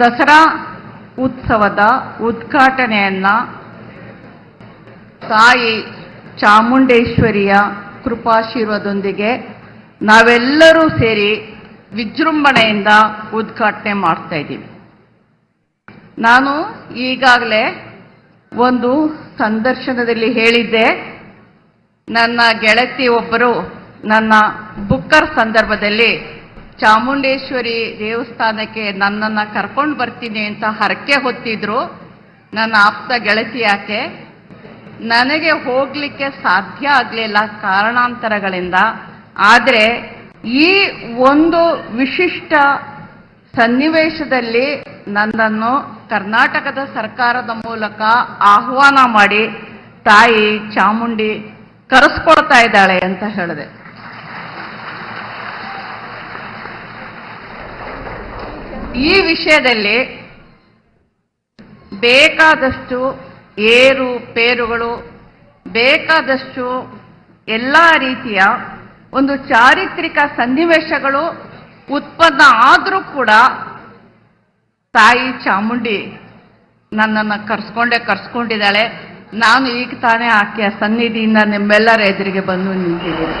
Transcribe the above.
ದಸರಾ ಉತ್ಸವದ ಉದ್ಘಾಟನೆಯನ್ನು ತಾಯಿ ಚಾಮುಂಡೇಶ್ವರಿಯ ಕೃಪಾಶೀರ್ವದೊಂದಿಗೆ ನಾವೆಲ್ಲರೂ ಸೇರಿ ವಿಜೃಂಭಣೆಯಿಂದ ಉದ್ಘಾಟನೆ ಮಾಡ್ತಾ ಇದ್ದೀವಿ. ನಾನು ಈಗಾಗಲೇ ಒಂದು ಸಂದರ್ಶನದಲ್ಲಿ ಹೇಳಿದ್ದೆ, ನನ್ನ ಗೆಳತಿ ಒಬ್ಬರು ನನ್ನ ಬುಕ್ಕರ್ ಸಂದರ್ಭದಲ್ಲಿ ಚಾಮುಂಡೇಶ್ವರಿ ದೇವಸ್ಥಾನಕ್ಕೆ ನನ್ನನ್ನು ಕರ್ಕೊಂಡು ಬರ್ತೀನಿ ಅಂತ ಹರಕೆ ಹೊತ್ತಿದ್ರು ನನ್ನ ಆಪ್ತ ಗೆಳತಿ ಯಾಕೆ? ನನಗೆ ಹೋಗ್ಲಿಕ್ಕೆ ಸಾಧ್ಯ ಆಗಲಿಲ್ಲ ಕಾರಣಾಂತರಗಳಿಂದ. ಆದರೆ ಈ ಒಂದು ವಿಶಿಷ್ಟ ಸನ್ನಿವೇಶದಲ್ಲಿ ನನ್ನನ್ನು ಕರ್ನಾಟಕದ ಸರ್ಕಾರದ ಮೂಲಕ ಆಹ್ವಾನ ಮಾಡಿ, ತಾಯಿ ಚಾಮುಂಡಿ ಕರೆಸ್ಕೊಡ್ತಾ ಇದ್ದಾಳೆ ಅಂತ ಹೇಳಿದೆ. ಈ ವಿಷಯದಲ್ಲಿ ಬೇಕಾದಷ್ಟು ಏರು, ಪೇರುಗಳು, ಬೇಕಾದಷ್ಟು ಎಲ್ಲ ರೀತಿಯ ಒಂದು ಚಾರಿತ್ರಿಕ ಸನ್ನಿವೇಶಗಳು ಉತ್ಪನ್ನ ಆದರೂ ಕೂಡ ತಾಯಿ ಚಾಮುಂಡಿ ನನ್ನನ್ನು ಕರ್ಸ್ಕೊಂಡೇ ಕರ್ಸ್ಕೊಂಡಿದ್ದಾಳೆ. ನಾನು ಈಗ ತಾನೇ ಆಕೆಯ ಸನ್ನಿಧಿಯಿಂದ ನಿಮ್ಮೆಲ್ಲರ ಎದುರಿಗೆ ಬಂದು ನಿಂತಿದ್ದೀನಿ.